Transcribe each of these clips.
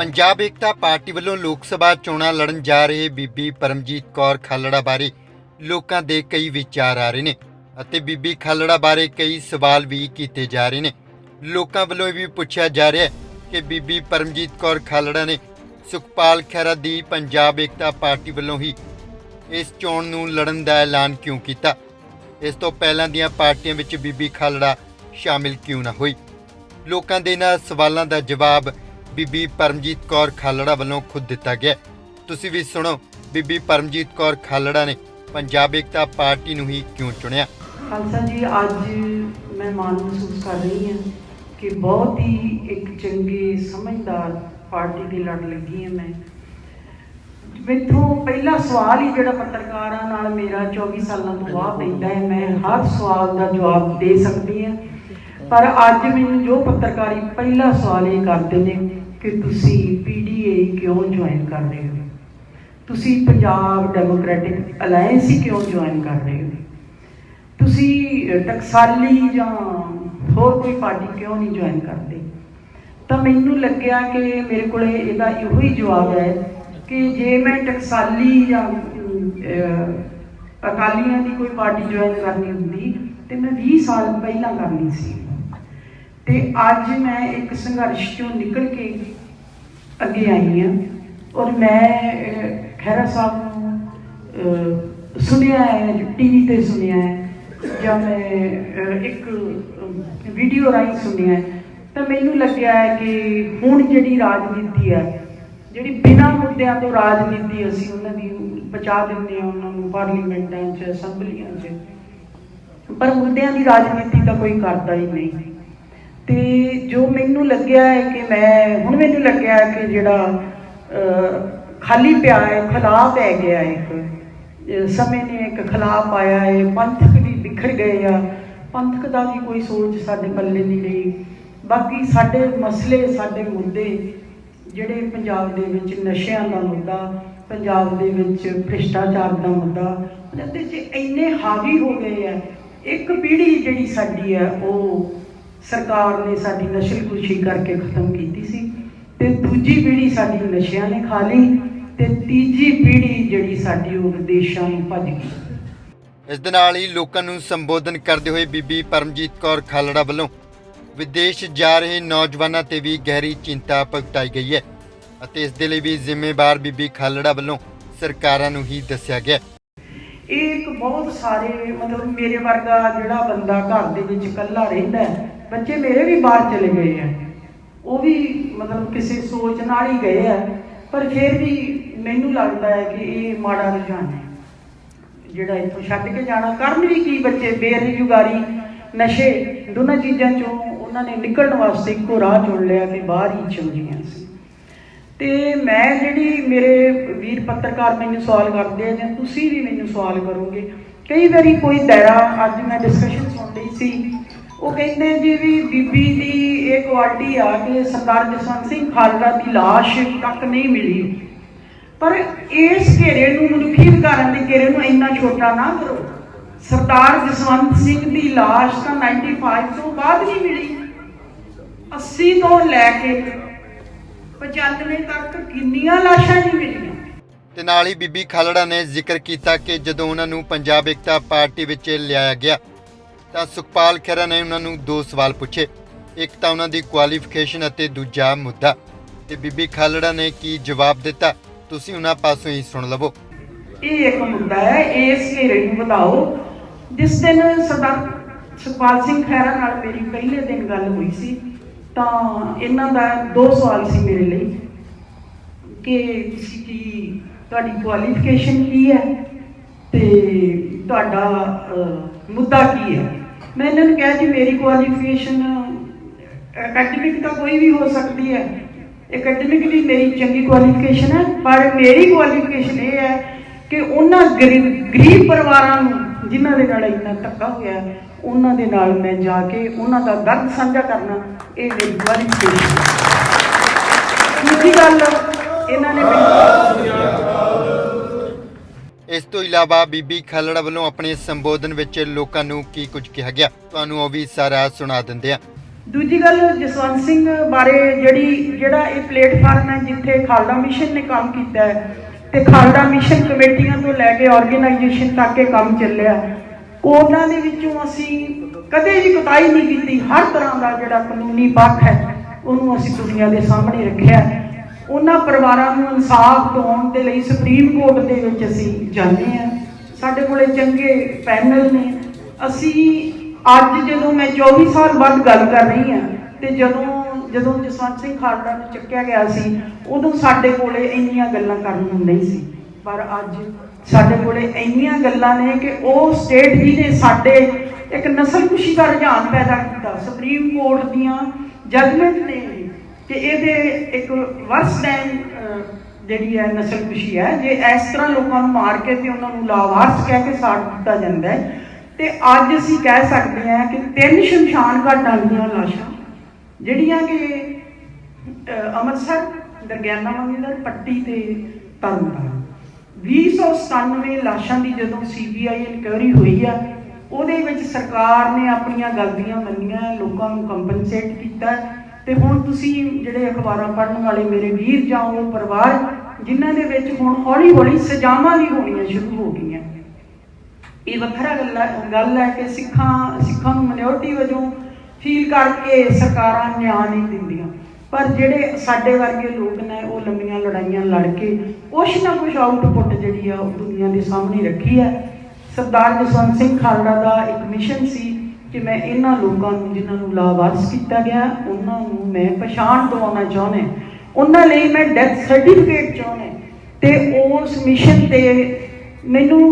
ਪੰਜਾਬ ਏਕਤਾ ਪਾਰਟੀ ਵੱਲੋਂ ਲੋਕ ਸਭਾ ਚੋਣਾਂ ਲੜਨ ਜਾ ਰਹੇ ਬੀਬੀ ਪਰਮਜੀਤ ਕੌਰ ਖਾਲੜਾ ਬਾਰੇ ਲੋਕਾਂ ਦੇ ਕਈ ਵਿਚਾਰ ਆ ਰਹੇ ਨੇ ਅਤੇ ਬੀਬੀ ਖਾਲੜਾ ਬਾਰੇ ਕਈ ਸਵਾਲ ਵੀ ਕੀਤੇ ਜਾ ਰਹੇ ਨੇ। ਲੋਕਾਂ ਵੱਲੋਂ ਇਹ ਵੀ ਪੁੱਛਿਆ ਜਾ ਰਿਹਾ ਹੈ ਕਿ ਬੀਬੀ ਪਰਮਜੀਤ ਕੌਰ ਖਾਲੜਾ ਨੇ ਸੁਖਪਾਲ ਖਹਿਰਾ ਦੀ ਪੰਜਾਬ ਏਕਤਾ ਪਾਰਟੀ ਵੱਲੋਂ ਹੀ ਇਸ ਚੋਣ ਨੂੰ ਲੜਨ ਦਾ ਐਲਾਨ ਕਿਉਂ ਕੀਤਾ? ਇਸ ਤੋਂ ਪਹਿਲਾਂ ਦੀਆਂ ਪਾਰਟੀਆਂ ਵਿੱਚ ਬੀਬੀ ਖਾਲੜਾ ਸ਼ਾਮਿਲ ਕਿਉਂ ਨਾ ਹੋਈ? ਲੋਕਾਂ ਦੇ ਇਹਨਾਂ ਸਵਾਲਾਂ ਦਾ ਜਵਾਬ ਬੀਬੀ ਪਰਮਜੀਤ ਕੌਰ ਖਾਲੜਾ ਵੱਲੋਂ ਖੁਦ ਦਿੱਤਾ ਗਿਆ ਤੁਸੀਂ ਵੀ ਸੁਣੋ, ਬੀਬੀ ਪਰਮਜੀਤ ਕੌਰ ਖਾਲੜਾ ਨੇ ਪੰਜਾਬ ਏਕਤਾ ਪਾਰਟੀ ਨੂੰ ਹੀ ਕਿਉਂ ਚੁਣਿਆ? ਖਾਲਸਾ ਜੀ, ਅੱਜ ਮੈਂ ਮਾਣ ਮਹਿਸੂਸ ਕਰ ਰਹੀ ਹਾਂ ਕਿ ਬਹੁਤ ਹੀ ਇੱਕ ਚੰਗੀ ਸਮਝਦਾਰ ਪਾਰਟੀ ਦੀ ਲੜ ਲੱਗੀ ਹਾਂ ਮੈਂ। ਮੈਥੋਂ ਪਹਿਲਾ ਸਵਾਲ ਹੀ ਜਿਹੜਾ ਪੱਤਰਕਾਰਾਂ ਨਾਲ ਮੇਰਾ 24 ਸਾਲਾਂ ਤੋਂ ਬਾਅਦ ਪੈਂਦਾ ਹੈ, ਮੈਂ ਹਰ ਸਵਾਲ ਦਾ ਜਵਾਬ ਦੇ ਸਕਦੀ ਹਾਂ। ਪਰ ਅੱਜ ਮੈਨੂੰ ਜੋ ਪੱਤਰਕਾਰੀ ਪਹਿਲਾ ਸਵਾਲ ਇਹ ਕਰਦੇ ਨੇ ਕਿ ਤੁਸੀਂ ਪੀਡੀਏ ਕਿਉਂ ਜੁਆਇਨ ਕਰ ਰਹੇ ਹੋ? ਤੁਸੀਂ ਪੰਜਾਬ ਡੈਮੋਕ੍ਰੈਟਿਕ ਅਲਾਈਅੰਸ ਹੀ ਕਿਉਂ ਜੁਆਇਨ ਕਰ ਰਹੇ ਹੋ? ਤੁਸੀਂ ਟਕਸਾਲੀ ਜਾਂ ਹੋਰ ਕੋਈ ਪਾਰਟੀ ਕਿਉਂ ਨਹੀਂ ਜੁਆਇਨ ਕਰਦੇ? ਤਾਂ ਮੈਨੂੰ ਲੱਗਿਆ ਕਿ ਮੇਰੇ ਕੋਲੇ ਇਹਦਾ ਇਹੋ ਹੀ ਜਵਾਬ ਹੈ ਕਿ ਜੇ ਮੈਂ ਟਕਸਾਲੀ ਜਾਂ ਅਕਾਲੀਆਂ ਦੀ ਕੋਈ ਪਾਰਟੀ ਜੁਆਇਨ ਕਰਨੀ ਹੁੰਦੀ, ਤੇ ਮੈਂ 20 ਸਾਲ ਪਹਿਲਾਂ ਕਰਨੀ ਸੀ। ਤੇ ਅੱਜ ਮੈਂ ਇੱਕ ਸੰਘਰਸ਼ ਚੋਂ ਨਿਕਲ ਕੇ ਅੱਗੇ ਆਈ ਹਾਂ ਔਰ ਮੈਂ ਅਹ, ਖਹਿਰਾ ਸਾਹਿਬ ਨੂੰ ਸੁਣਿਆ ਹੈ ਟੀਵੀ ਤੇ ਸੁਣਿਆ ਹੈ ਜਾਂ ਮੈਂ ਇੱਕ ਵੀਡੀਓ ਰਾਹੀਂ ਸੁਣਿਆ ਹੈ ਤਾਂ ਮੈਨੂੰ ਲੱਗਿਆ ਹੈ ਕਿ ਹੁਣ ਜਿਹੜੀ ਰਾਜਨੀਤੀ ਹੈ ਜਿਹੜੀ ਬਿਨਾਂ ਮੁੱਦਿਆਂ ਤੋਂ ਰਾਜਨੀਤੀ ਅਸੀਂ ਉਹਨਾਂ ਦੀ ਬਚਾ ਦਿੰਦੇ ਹਾਂ ਉਹਨਾਂ ਨੂੰ ਪਾਰਲੀਮੈਂਟਾਂ 'ਚ ਅਸੈਂਬਲੀਆਂ 'ਚ ਪਰ ਮੁੱਦਿਆਂ ਦੀ ਰਾਜਨੀਤੀ ਤਾਂ ਕੋਈ ਕਰਦਾ ਹੀ ਨਹੀਂ। ਤੇ ਜੋ ਮੈਨੂੰ ਲੱਗਿਆ ਹੈ ਕਿ ਮੈਂ, ਹੁਣ ਮੈਨੂੰ ਲੱਗਿਆ ਕਿ ਜਿਹੜਾ ਖਾਲੀ ਪਿਆ ਹੈ, ਖਲਾ ਪੈ ਗਿਆ ਇੱਕ ਸਮੇਂ ਨੇ ਇੱਕ ਖਲਾ ਪਾਇਆ ਹੈ, ਪੰਥਕ ਵੀ ਵਿਖਰ ਗਏ ਆ। ਪੰਥਕ ਦਾ ਵੀ ਕੋਈ ਸੋਚ ਸਾਡੇ ਪੱਲੇ ਨਹੀਂ ਰਹੀ। ਬਾਕੀ ਸਾਡੇ ਮਸਲੇ, ਸਾਡੇ ਮੁੱਦੇ, ਜਿਹੜੇ ਪੰਜਾਬ ਦੇ ਵਿੱਚ ਨਸ਼ਿਆਂ ਦਾ ਮੁੱਦਾ, ਪੰਜਾਬ ਦੇ ਵਿੱਚ ਭ੍ਰਿਸ਼ਟਾਚਾਰ ਦਾ ਮੁੱਦਾ ਉਹਨਾਂ ਦੇ ਇੰਨੇ ਹਾਵੀ ਹੋ ਗਏ ਆ, ਇੱਕ ਪੀੜ੍ਹੀ ਜਿਹੜੀ ਸਾਡੀ ਹੈ, ਉਹ ਸਰਕਾਰ ਨੇ ਸਾਡੀ ਨਸ਼ਲਕੁਸ਼ੀ ਕਰਕੇ ਖਤਮ ਕੀਤੀ ਸੀ ਤੇ ਦੂਜੀ ਪੀੜ੍ਹੀ ਸਾਡੀ ਨਸ਼ਿਆਂ ਨੇ ਖਾ ਲਈ ਤੇ ਤੀਜੀ ਪੀੜ੍ਹੀ ਜਿਹੜੀ ਸਾਡੀ ਉਹ ਵਿਦੇਸ਼ਾਂ ਨੂੰ ਭੱਜ ਗਈ ਇਸ ਦੇ ਨਾਲ ਹੀ ਲੋਕਾਂ ਨੂੰ ਸੰਬੋਧਨ ਕਰਦੇ ਹੋਏ ਬੀਬੀ ਪਰਮਜੀਤ ਕੌਰ ਖਾਲੜਾ ਵੱਲੋਂ ਵਿਦੇਸ਼ ਜਾ ਰਹੇ ਨੌਜਵਾਨਾਂ ਤੇ ਵੀ ਗਹਿਰੀ ਚਿੰਤਾ ਪ੍ਰਗਟਾਈ ਗਈ ਹੈ ਅਤੇ ਇਸ ਦੇ ਲਈ ਵੀ ਜ਼ਿੰਮੇਵਾਰ ਬੀਬੀ ਖਾਲੜਾ ਵੱਲੋਂ ਸਰਕਾਰਾਂ ਨੂੰ ਹੀ ਦੱਸਿਆ ਗਿਆ। ਇਹ ਇੱਕ ਬਹੁਤ ਸਾਰੇ ਮਤਲਬ ਮੇਰੇ ਵਰਗਾ ਜਿਹੜਾ ਬੰਦਾ ਘਰ ਦੇ ਵਿੱਚ ਇਕੱਲਾ ਰਹਿੰਦਾ ਹੈ ਬੱਚੇ ਮੇਰੇ ਵੀ ਬਾਹਰ ਚਲੇ ਗਏ ਆ। ਉਹ ਵੀ ਮਤਲਬ ਕਿਸੇ ਸੋਚ ਨਾਲ ਹੀ ਗਏ ਆ। ਪਰ ਫਿਰ ਵੀ ਮੈਨੂੰ ਲੱਗਦਾ ਹੈ ਕਿ ਇਹ ਮਾੜਾ ਰੁਝਾਨ ਹੈ। ਜਿਹੜਾ ਇੱਥੋਂ ਛੱਡ ਕੇ ਜਾਣਾ, ਕਰਨ ਵੀ ਕੀ ਬੱਚੇ, ਬੇਰੁਜ਼ਗਾਰੀ, ਨਸ਼ੇ, ਦੋਨਾਂ ਚੀਜ਼ਾਂ ਚੋਂ ਉਹਨਾਂ ਨੇ ਨਿਕਲਣ ਵਾਸਤੇ ਇੱਕੋ ਰਾਹ ਚੁਣ ਲਿਆ ਕਿ ਬਾਹਰ ਹੀ ਚਲ ਗਈਆਂ ਸੀ ਤੇ ਮੈਂ ਜਿਹੜੀ ਮੇਰੇ ਵੀਰ ਪੱਤਰਕਾਰ ਮੈਨੂੰ ਸਵਾਲ ਕਰਦੇ ਆ ਜਾਂ ਤੁਸੀਂ ਵੀ ਮੈਨੂੰ ਸਵਾਲ ਕਰੋਗੇ, ਕਈ ਵਾਰੀ ਕੋਈ ਦਾਇਰਾ, ਅੱਜ ਮੈਂ ਡਿਸਕਸ਼ਨ ਸੁਣ ਰਹੀ ਸੀ ਉਹ ਕਹਿੰਦੇ ਜੀ ਵੀ ਬੀਬੀ ਦੀ ਇਹ ਕੁਆਲਿਟੀ ਆ ਕਿ ਸਰਦਾਰ ਜਸਵੰਤ ਸਿੰਘ ਖਾਲੜਾ ਦੀ ਲਾਸ਼ ਤੱਕ ਨਹੀਂ ਮਿਲੀ। ਪਰ ਇਸ ਘੇਰੇ ਨੂੰ ਮਨੁੱਖੀ ਅਧਿਕਾਰਾਂ ਦੇ ਘੇਰੇ ਨੂੰ ਇੰਨਾ ਛੋਟਾ ਨਾ ਕਰੋ। ਸਰਦਾਰ ਜਸਵੰਤ ਸਿੰਘ ਦੀ ਲਾਸ਼ ਤਾਂ 95 ਤੋਂ ਬਾਅਦ ਨਹੀਂ ਮਿਲੀ। 80 ਤੋਂ ਲੈ ਕੇ 95 ਤੱਕ ਕਿੰਨੀਆਂ ਲਾਸ਼ਾਂ ਨਹੀਂ ਮਿਲੀਆਂ? ਤੇ ਨਾਲ ਹੀ ਬੀਬੀ ਖਾਲੜਾ ਨੇ ਜ਼ਿਕਰ ਕੀਤਾ ਕਿ ਜਦੋਂ ਉਹਨਾਂ ਨੂੰ ਪੰਜਾਬ ਏਕਤਾ ਪਾਰਟੀ ਵਿੱਚ ਲਿਆਇਆ ਗਿਆ ਤਾਂ ਸੁਖਪਾਲ ਖਹਿਰਾ ਨੇ ਉਹਨਾਂ ਨੂੰ ਦੋ ਸਵਾਲ ਪੁੱਛੇ। ਇੱਕ ਤਾਂ ਉਹਨਾਂ ਦੀ ਕੁਆਲੀਫਿਕੇਸ਼ਨ ਅਤੇ ਦੂਜਾ ਮੁੱਦਾ। ਤੇ ਬੀਬੀ ਖਾਲੜਾ ਨੇ ਕੀ ਜਵਾਬ ਦਿੱਤਾ? ਤੁਸੀਂ ਉਹਨਾਂ ਪਾਸੋਂ ਹੀ ਸੁਣ ਲਵੋ। ਇਹ ਇੱਕ ਮੁੱਦਾ ਹੈ ਇਸ ਘੇਰੇ ਨੂੰ ਵਧਾਓ। ਜਿਸ ਦਿਨ ਸਰਦਾਰ ਸੁਖਪਾਲ ਸਿੰਘ ਖਹਿਰਾ ਨਾਲ ਮੇਰੀ ਪਹਿਲੇ ਦਿਨ ਗੱਲ ਹੋਈ ਸੀ, ਤਾਂ ਇਹਨਾਂ ਦਾ ਦੋ ਸਵਾਲ ਸੀ ਮੇਰੇ ਲਈ। ਕਿ ਤੁਸੀਂ ਕੀ ਤੁਹਾਡੀ ਕੁਆਲੀਫਿਕੇਸ਼ਨ ਕੀ ਹੈ? ਤੇ ਤੁਹਾਡਾ ਮੁੱਦਾ ਕੀ ਹੈ? ਮੈਂ ਇਹਨਾਂ ਨੂੰ ਕਿਹਾ ਜੀ, ਮੇਰੀ ਕੁਆਲੀਫਿਕੇਸ਼ਨ ਅਕੈਡਮਿਕ ਤਾਂ ਕੋਈ ਵੀ ਹੋ ਸਕਦੀ ਹੈ। ਅਕੈਡਮਿਕਲੀ ਮੇਰੀ ਚੰਗੀ ਕੁਆਲੀਫਿਕੇਸ਼ਨ ਹੈ, ਪਰ ਮੇਰੀ ਕੁਆਲੀਫਿਕੇਸ਼ਨ ਇਹ ਹੈ ਕਿ ਉਹਨਾਂ ਗਰੀਬ ਗਰੀਬ ਪਰਿਵਾਰਾਂ ਨੂੰ ਜਿਨ੍ਹਾਂ ਦੇ ਨਾਲ ਇੰਨਾ ਧੱਕਾ ਹੋਇਆ, ਉਹਨਾਂ ਦੇ ਨਾਲ ਮੈਂ ਜਾ ਕੇ ਉਹਨਾਂ ਦਾ ਦਰਦ ਸਾਂਝਾ ਕਰਨਾ, ਇਹ ਮੇਰੀ ਕੁਆਲੀਫਿਕੇਸ਼ਨ ਹੈ। ਦੂਜੀ ਗੱਲ, ਇਹਨਾਂ ਨੇ ਮੈਨੂੰ ਇਸ ਤੋਂ ਇਲਾਵਾ ਬੀਬੀ ਖਾਲੜਾ ਵੱਲੋਂ ਆਪਣੇ ਸੰਬੋਧਨ ਵਿੱਚ ਲੋਕਾਂ ਨੂੰ ਕੀ ਕੁਝ ਕਿਹਾ ਗਿਆ, ਤੁਹਾਨੂੰ ਉਹ ਵੀ ਸਾਰਾ ਸੁਣਾ ਦਿੰਦੇ ਆ ਦੂਜੀ ਗੱਲ ਜਸਵੰਤ ਸਿੰਘ ਬਾਰੇ ਜਿਹੜੀ, ਜਿਹੜਾ ਇਹ ਪਲੇਟਫਾਰਮ ਹੈ ਜਿੱਥੇ ਖਾਲੜਾ ਮਿਸ਼ਨ ਨੇ ਕੰਮ ਕੀਤਾ ਹੈ ਤੇ ਖਾਲੜਾ ਮਿਸ਼ਨ ਕਮੇਟੀਆਂ ਤੋਂ ਲੈ ਕੇ ਆਰਗੇਨਾਈਜੇਸ਼ਨ ਤੱਕ ਇਹ ਕੰਮ ਚੱਲਿਆ ਉਹਨਾਂ ਦੇ ਵਿੱਚੋਂ ਅਸੀਂ ਕਦੇ ਵੀ ਕੁਤਾਈ ਨਹੀਂ ਕੀਤੀ, ਹਰ ਤਰ੍ਹਾਂ ਦਾ ਜਿਹੜਾ ਕਾਨੂੰਨੀ ਪੱਖ ਹੈ, ਉਹਨੂੰ ਅਸੀਂ ਦੁਨੀਆ ਦੇ ਸਾਹਮਣੇ ਰੱਖਿਆ ਉਹਨਾਂ ਪਰਿਵਾਰਾਂ ਨੂੰ ਇਨਸਾਫ ਦਿਵਾਉਣ ਦੇ ਲਈ ਸੁਪਰੀਮ ਕੋਰਟ ਦੇ ਵਿੱਚ ਅਸੀਂ ਜਾਂਦੇ ਹਾਂ। ਸਾਡੇ ਕੋਲੇ ਚੰਗੇ ਪੈਨਲ ਨੇ। ਅਸੀਂ ਅੱਜ ਜਦੋਂ ਮੈਂ 24 ਸਾਲ ਬਾਅਦ ਗੱਲ ਕਰ ਰਹੀ ਹਾਂ ਤੇ ਜਦੋਂ ਜਦੋਂ ਜਸਵੰਤ ਸਿੰਘ ਖਾਲੜਾ ਨੂੰ ਚੱਕਿਆ ਗਿਆ ਸੀ, ਉਦੋਂ ਸਾਡੇ ਕੋਲੇ ਇੰਨੀਆਂ ਗੱਲਾਂ ਕਰਨ ਨੂੰ ਨਹੀਂ ਸੀ। ਪਰ ਅੱਜ ਸਾਡੇ ਕੋਲੇ ਇੰਨੀਆਂ ਗੱਲਾਂ ਨੇ ਕਿ ਉਹ ਸਟੇਟ ਜੀ ਨੇ ਸਾਡੇ ਇੱਕ ਨਸਲਕੁਸ਼ੀ ਦਾ ਰੁਝਾਨ ਪੈਦਾ ਕੀਤਾ। ਸੁਪਰੀਮ ਕੋਰਟ ਦੀਆਂ ਜਜਮੈਂਟ ਨੇ। ਕਿ ਇਹਦੇ ਇੱਕ ਵਰਸ ਦੈਨ ਜਿਹੜੀ ਹੈ ਨਸਲਕੁਸ਼ੀ ਹੈ ਜੇ ਇਸ ਤਰ੍ਹਾਂ ਲੋਕਾਂ ਨੂੰ ਮਾਰ ਕੇ ਤੇ ਉਹਨਾਂ ਨੂੰ ਲਾਵਾਰਸ ਕਹਿ ਕੇ ਸਾੜ ਦਿੱਤਾ ਜਾਂਦਾ ਹੈ ਤੇ ਅੱਜ ਅਸੀਂ ਕਹਿ ਸਕਦੇ ਹਾਂ ਕਿ ਤਿੰਨ ਸ਼ਮਸ਼ਾਨ ਘਾਟਾਂ ਦੀਆਂ ਲਾਸ਼ਾਂ ਜਿਹੜੀਆਂ ਕਿ ਅਹ, ਅੰਮ੍ਰਿਤਸਰ ਦਰਗਿਆਨਾ ਮੰਦਿਰ ਪੱਟੀ ਤੇ ਤਰਨਤਾਰਨ। 297 ਲਾਸ਼ਾਂ ਦੀ ਜਦੋਂ ਸੀਬੀਆਈ ਇਨਕੁਆਇਰੀ ਹੋਈ ਆ ਉਹਦੇ ਵਿੱਚ ਸਰਕਾਰ ਨੇ ਆਪਣੀਆਂ ਗਲਤੀਆਂ ਮੰਨੀਆਂ ਲੋਕਾਂ ਨੂੰ ਕੰਪਨਸੇਟ ਕੀਤਾ ਤੇ ਹੁਣ ਤੁਸੀਂ ਜਿਹੜੇ ਅਖਬਾਰਾਂ ਪੜ੍ਹਨ ਵਾਲੇ ਮੇਰੇ ਵੀਰ ਜਾਂ ਉਹ ਪਰਿਵਾਰ, ਜਿਨ੍ਹਾਂ ਦੇ ਵਿੱਚ ਹੁਣ ਹੌਲੀ ਹੌਲੀ ਸਜ਼ਾਵਾਂ ਵੀ ਹੋਣੀਆਂ ਸ਼ੁਰੂ ਹੋ ਗਈਆਂ। ਇਹ ਵੱਖਰਾ ਗੱਲ ਹੈ ਗੱਲ ਹੈ ਕਿ ਸਿੱਖਾਂ ਸਿੱਖਾਂ ਨੂੰ ਮਿਨੋਰਟੀ ਵਜੋਂ ਫੀਲ ਕਰਕੇ ਸਰਕਾਰਾਂ ਨਿਆਂ ਨਹੀਂ ਦਿੰਦੀਆਂ। ਪਰ ਜਿਹੜੇ ਸਾਡੇ ਵਰਗੇ ਲੋਕ ਨੇ, ਉਹ ਲੰਮੀਆਂ ਲੜਾਈਆਂ ਲੜ ਕੇ ਕੁਛ ਨਾ ਕੁਛ ਆਊਟਪੁੱਟ ਜਿਹੜੀ ਆ ਉਹ ਦੁਨੀਆ ਦੇ ਸਾਹਮਣੇ ਰੱਖੀ ਹੈ। ਸਰਦਾਰ ਜਸਵੰਤ ਸਿੰਘ ਖਾਲੜਾ ਦਾ ਇੱਕ ਮਿਸ਼ਨ ਸੀ ਕਿ ਮੈਂ ਇਹਨਾਂ ਲੋਕਾਂ ਨੂੰ, ਜਿਨ੍ਹਾਂ ਨੂੰ ਲਾਵਾਰਸ ਕੀਤਾ ਗਿਆ, ਉਹਨਾਂ ਨੂੰ ਮੈਂ ਪਛਾਣ ਦਿਵਾਉਣਾ ਚਾਹੁੰਦਾ ਉਹਨਾਂ ਲਈ ਮੈਂ ਡੈਥ ਸਰਟੀਫਿਕੇਟ ਚਾਹੁੰਦਾ ਤੇ ਉਸ ਮਿਸ਼ਨ ਤੇ ਮੈਨੂੰ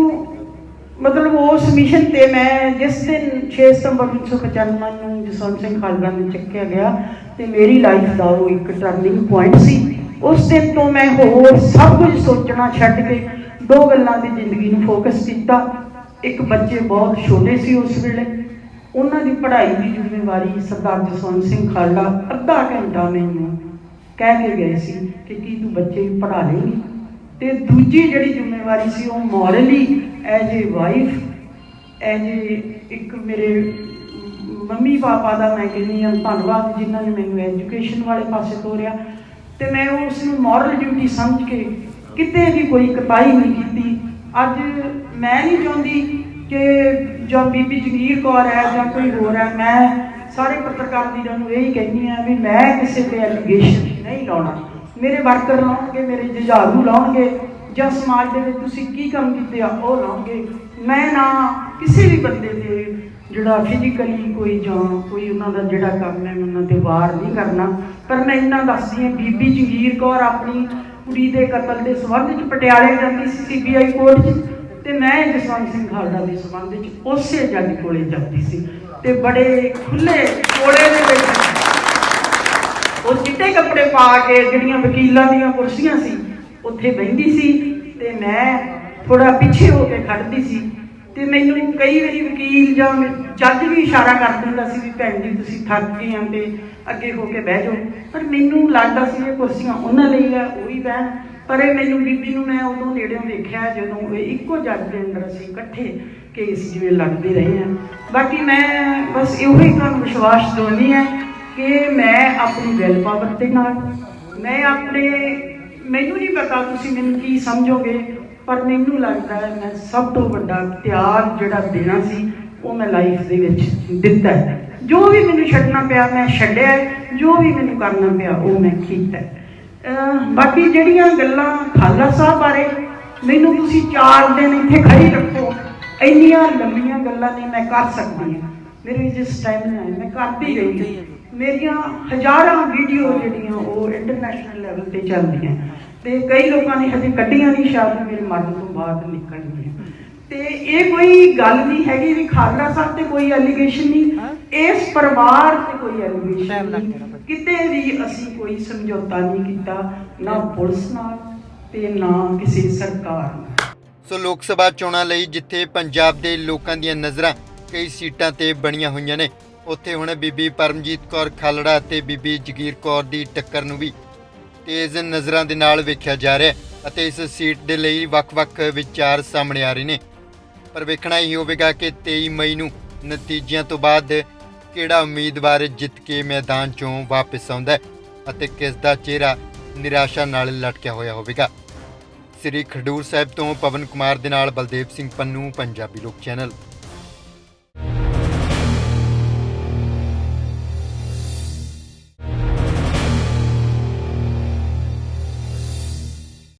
ਮਤਲਬ ਉਸ ਮਿਸ਼ਨ ਤੇ ਮੈਂ ਜਿਸ ਦਿਨ 6 ਸਤੰਬਰ 1995 ਨੂੰ ਜਸਵੰਤ ਸਿੰਘ ਖਾਲੜਾ ਨੂੰ ਚੱਕਿਆ ਗਿਆ ਤੇ ਮੇਰੀ ਲਾਈਫ ਦਾ ਉਹ ਇੱਕ ਟਰਨਿੰਗ ਪੁਆਇੰਟ ਸੀ। ਉਸ ਦਿਨ ਤੋਂ ਮੈਂ ਹੋਰ ਸਭ ਕੁਝ ਸੋਚਣਾ ਛੱਡ ਕੇ ਦੋ ਗੱਲਾਂ ਦੀ ਜ਼ਿੰਦਗੀ ਨੂੰ ਫੋਕਸ ਕੀਤਾ। ਇੱਕ ਬੱਚੇ ਬਹੁਤ ਛੋਟੇ ਸੀ ਉਸ ਵੇਲੇ। ਉਹਨਾਂ ਦੀ ਪੜ੍ਹਾਈ ਦੀ ਜ਼ਿੰਮੇਵਾਰੀ ਸਰਦਾਰ ਜਸਵੰਤ ਸਿੰਘ ਖਾਲੜਾ ਅੱਧਾ ਘੰਟਾ ਮੈਨੂੰ ਕਹਿ ਕੇ ਗਏ ਸੀ ਕਿ ਕੀ ਤੂੰ ਬੱਚੇ ਪੜ੍ਹਾ ਲੇਂਗੀ? ਤੇ ਦੂਜੀ ਜਿਹੜੀ ਜ਼ਿੰਮੇਵਾਰੀ ਸੀ ਉਹ morally as a wife as a ਇੱਕ ਮੇਰੇ ਮੰਮੀ ਪਾਪਾ ਦਾ ਮੈਂ ਕਹਿੰਦੀ ਹਾਂ ਧੰਨਵਾਦ ਜਿਨ੍ਹਾਂ ਨੇ ਮੈਨੂੰ ਐਜੂਕੇਸ਼ਨ ਵਾਲੇ ਪਾਸੇ ਤੋਰਿਆ। ਤੇ ਮੈਂ ਉਸ ਨੂੰ ਮੋਰਲ ਡਿਊਟੀ ਸਮਝ ਕੇ ਕਿਤੇ ਵੀ ਕੋਈ ਕਪਾਈ ਨਹੀਂ ਕੀਤੀ। ਅੱਜ ਮੈਂ ਨਹੀਂ ਚਾਹੁੰਦੀ ਕਿ ਜਾਂ ਬੀਬੀ ਜਗੀਰ ਕੌਰ ਹੈ ਜਾਂ ਕੋਈ ਹੋਰ ਹੈ, ਮੈਂ ਸਾਰੇ ਪੱਤਰਕਾਰ ਵੀਰਾਂ ਨੂੰ ਇਹ ਹੀ ਕਹਿੰਦੀ ਆ ਵੀ ਮੈਂ ਕਿਸੇ ਤੇ ਐਲੀਗੇਸ਼ਨ ਨਹੀਂ ਲਾਉਣਾ। ਮੇਰੇ ਵਰਕਰ ਲਾਉਣਗੇ, ਮੇਰੇ ਜੁਝਾਰੂ ਲਾਉਣਗੇ, ਜਾਂ ਸਮਾਜ ਦੇ ਵਿੱਚ ਤੁਸੀਂ ਕੀ ਕੰਮ ਕੀਤੇ ਆ, ਉਹ ਲਾਉਣਗੇ। ਮੈਂ ਨਾ ਕਿਸੇ ਵੀ ਬੰਦੇ ਤੇ ਜਿਹੜਾ ਫਿਜ਼ੀਕਲੀ ਕੋਈ ਜਾਂ ਕੋਈ ਉਹਨਾਂ ਦਾ ਜਿਹੜਾ ਕੰਮ ਹੈ ਉਹਨਾਂ ਤੇ ਵਾਰ ਨਹੀਂ ਕਰਨਾ। ਪਰ ਮੈਂ ਇਹਨਾਂ ਦੱਸਦੀ ਹਾਂ, ਬੀਬੀ ਜੰਗੀਰ ਕੌਰ ਆਪਣੀ ਕੁੜੀ ਦੇ ਕਤਲ ਦੇ ਸੰਬੰਧ ਵਿੱਚ ਪਟਿਆਲੇ ਜਾਂਦੀ ਸੀ ਸੀਬੀਆਈ ਕੋਰਟ 'ਚ। ਤੇ ਮੈਂ ਜਸਵੰਤ ਸਿੰਘ ਖਾਲੜਾ ਦੇ ਸੰਬੰਧ ਵਿੱਚ ਉਸੇ ਜੱਜ ਕੋਲੇ ਜਾਂਦੀ ਸੀ ਤੇ ਬੜੇ ਖੁੱਲੇ ਕੋਲੇ ਦੇ ਵਿੱਚ ਉਹ ਚਿੱਟੇ ਕੱਪੜੇ ਪਾ ਕੇ ਜਿਹੜੀਆਂ ਵਕੀਲਾਂ ਦੀਆਂ ਕੁਰਸੀਆਂ ਸੀ, ਉੱਥੇ ਬੈਠੀ ਸੀ ਤੇ ਮੈਂ ਥੋੜਾ ਪਿੱਛੇ ਹੋ ਕੇ ਖੜਦੀ ਸੀ ਤੇ ਮੈਨੂੰ ਕਈ ਵਾਰੀ ਵਕੀਲ ਜਾਂ ਜੱਜ ਵੀ ਇਸ਼ਾਰਾ ਕਰ ਦਿੰਦਾ ਸੀ ਵੀ ਭੈਣ ਜੀ ਤੁਸੀਂ ਥੱਕ ਗਏ ਆ ਤੇ ਅੱਗੇ ਹੋ ਕੇ ਬਹਿ ਜਾਓ। ਪਰ ਮੈਨੂੰ ਲੱਗਦਾ ਸੀ ਇਹ ਕੁਰਸੀਆਂ ਉਹਨਾਂ ਲਈ ਆ, ਉਹ ਵੀ ਬਹਿਣ। ਪਰ ਇਹ ਮੈਨੂੰ ਬੀਬੀ ਨੂੰ ਮੈਂ ਉਦੋਂ ਨੇੜਿਓਂ ਵੇਖਿਆ ਜਦੋਂ ਇਹ ਇੱਕੋ ਜੱਜ ਦੇ ਅੰਦਰ ਅਸੀਂ ਇਕੱਠੇ ਕੇਸ ਜਿਵੇਂ ਲੜਦੇ ਰਹੇ ਹਾਂ। ਬਾਕੀ ਮੈਂ ਬਸ ਇਹੋ ਹੀ ਤੁਹਾਨੂੰ ਵਿਸ਼ਵਾਸ ਦਿਵਾਉਂਦੀ ਹਾਂ ਕਿ ਮੈਂ ਆਪਣੀ ਵਿਲ ਪਾਵਰ ਦੇ ਨਾਲ, ਮੈਂ ਆਪਣੇ, ਮੈਨੂੰ ਨਹੀਂ ਪਤਾ ਤੁਸੀਂ ਮੈਨੂੰ ਕੀ ਸਮਝੋਗੇ, ਪਰ ਮੈਨੂੰ ਲੱਗਦਾ ਹੈ ਮੈਂ ਸਭ ਤੋਂ ਵੱਡਾ ਤਿਆਗ ਜਿਹੜਾ ਦੇਣਾ ਸੀ, ਉਹ ਮੈਂ ਲਾਈਫ ਦੇ ਵਿੱਚ ਦਿੱਤਾ ਜੋ ਵੀ ਮੈਨੂੰ ਛੱਡਣਾ ਪਿਆ ਮੈਂ ਛੱਡਿਆ ਜੋ ਵੀ ਮੈਨੂੰ ਕਰਨਾ ਪਿਆ ਉਹ ਮੈਂ ਕੀਤਾ ਬਾਕੀ ਜਿਹੜੀਆਂ ਗੱਲਾਂ ਖਾਲਸਾ ਸਾਹਿਬ ਬਾਰੇ ਮੈਨੂੰ ਤੁਸੀਂ ਚਾਰ ਦਿਨ ਇੱਥੇ ਖੜੀ ਰੱਖੋ ਇੰਨੀਆਂ ਲੰਮੀਆਂ ਗੱਲਾਂ ਨਹੀਂ ਮੈਂ ਕਰ ਸਕਦੀ। ਮੇਰੇ ਜਿਸ ਟਾਈਮ ਹੈ ਮੈਂ ਕਰਦੀ ਰਹੀ ਮੇਰੀਆਂ ਹਜ਼ਾਰਾਂ ਵੀਡੀਓ ਜਿਹੜੀਆਂ ਉਹ ਇੰਟਰਨੈਸ਼ਨਲ ਲੈਵਲ ਤੇ ਚੱਲਦੀਆਂ। ਤੇ ਕਈ ਲੋਕਾਂ ਨੇ ਹਜੇ ਕੱਢੀਆਂ ਨਹੀਂ ਸ਼ਾਇਦ ਮੇਰੇ ਮਰਨ ਤੋਂ ਬਾਅਦ ਨਿਕਲਣਗੀਆਂ। ਤੇ ਇਹ ਕੋਈ ਗੱਲ ਨਹੀਂ ਹੈਗੀ ਵੀ ਖਾਲੜਾ ਸਾਹਿਬ ਤੇ ਕੋਈ ਐਲੀਗੇਸ਼ਨ ਨਹੀਂ। ਇਸ ਪਰਿਵਾਰ ਤੇ ਕੋਈ ਐਲੀਗੇਸ਼ਨ ਨਹੀਂ। ਕਿਤੇ ਵੀ ਅਸੀਂ ਕੋਈ ਸਮਝੌਤਾ ਨਹੀਂ ਕੀਤਾ ਨਾ ਪੁਲਿਸ ਨਾਲ ਤੇ ਨਾ ਕਿਸੇ ਸਰਕਾਰ ਨਾਲ। ਸੋ ਲੋਕ ਸਭਾ ਚੋਣਾਂ ਲਈ ਜਿੱਥੇ ਪੰਜਾਬ ਦੇ ਲੋਕਾਂ ਦੀਆਂ ਨਜ਼ਰਾਂ ਕਈ ਸੀਟਾਂ ਤੇ ਬਣੀਆਂ ਹੋਈਆਂ ਨੇ ਉੱਥੇ ਹੁਣ ਬੀਬੀ ਪਰਮਜੀਤ ਕੌਰ ਖਾਲੜਾ ਅਤੇ ਬੀਬੀ ਜਗੀਰ ਕੌਰ ਦੀ ਟੱਕਰ ਨੂੰ ਵੀ ਤੇਜ਼ ਨਜ਼ਰਾਂ ਦੇ ਨਾਲ ਵੇਖਿਆ ਜਾ ਰਿਹਾ ਅਤੇ ਇਸ ਸੀਟ ਦੇ ਲਈ ਵੱਖ-ਵੱਖ ਵਿਚਾਰ ਸਾਹਮਣੇ ਆ ਰਹੇ ਨੇ। ਪਰ ਵੇਖਣਾ ਹੀ ਹੋਵੇਗਾ ਕਿ 23 ਮਈ ਨੂੰ ਨਤੀਜਿਆਂ ਤੋਂ ਬਾਅਦ ਕਿਹੜਾ ਉਮੀਦਵਾਰ ਜਿੱਤ ਕੇ ਮੈਦਾਨ 'ਚੋਂ ਵਾਪਸ ਆਉਂਦਾ ਹੈ ਅਤੇ ਕਿਸ ਦਾ ਚਿਹਰਾ ਨਿਰਾਸ਼ਾ ਨਾਲ ਲਟਕਿਆ ਹੋਇਆ ਹੋਵੇਗਾ। ਸ੍ਰੀ ਖਡੂਰ ਸਾਹਿਬ ਤੋਂ ਪਵਨ ਕੁਮਾਰ ਦੇ ਨਾਲ ਬਲਦੇਵ ਸਿੰਘ ਪੰਨੂ, ਪੰਜਾਬੀ ਲੋਕ ਚੈਨਲ।